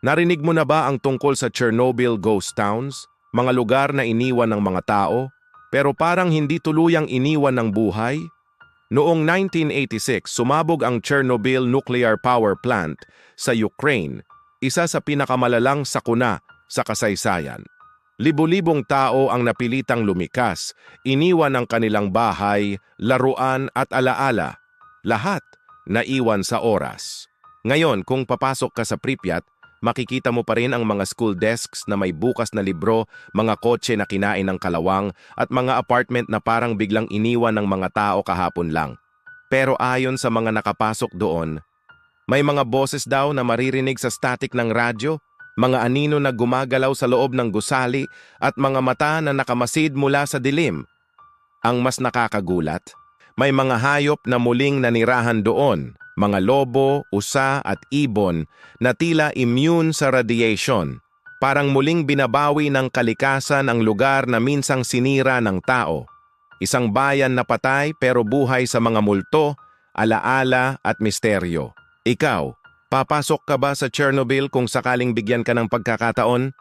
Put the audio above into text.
Narinig mo na ba ang tungkol sa Chernobyl ghost towns? Mga lugar na iniwan ng mga tao, pero parang hindi tuluyang iniwan ng buhay? Noong 1986, sumabog ang Chernobyl Nuclear Power Plant sa Ukraine, isa sa pinakamalalang sakuna sa kasaysayan. Libo-libong tao ang napilitang lumikas, iniwan ang kanilang bahay, laruan at alaala. Lahat naiwan sa oras. Ngayon, kung papasok ka sa Pripyat, makikita mo pa rin ang mga school desks na may bukas na libro, mga kotse na kinain ng kalawang, at mga apartment na parang biglang iniwan ng mga tao kahapon lang. Pero ayon sa mga nakapasok doon, may mga boses daw na maririnig sa static ng radyo, mga anino na gumagalaw sa loob ng gusali, at mga mata na nakamasid mula sa dilim. Ang mas nakakagulat, may mga hayop na muling nanirahan doon, mga lobo, usa at ibon na tila immune sa radiation. Parang muling binabawi ng kalikasan ang lugar na minsang sinira ng tao. Isang bayan na patay pero buhay sa mga multo, alaala at misteryo. Ikaw, papasok ka ba sa Chernobyl kung sakaling bigyan ka ng pagkakataon?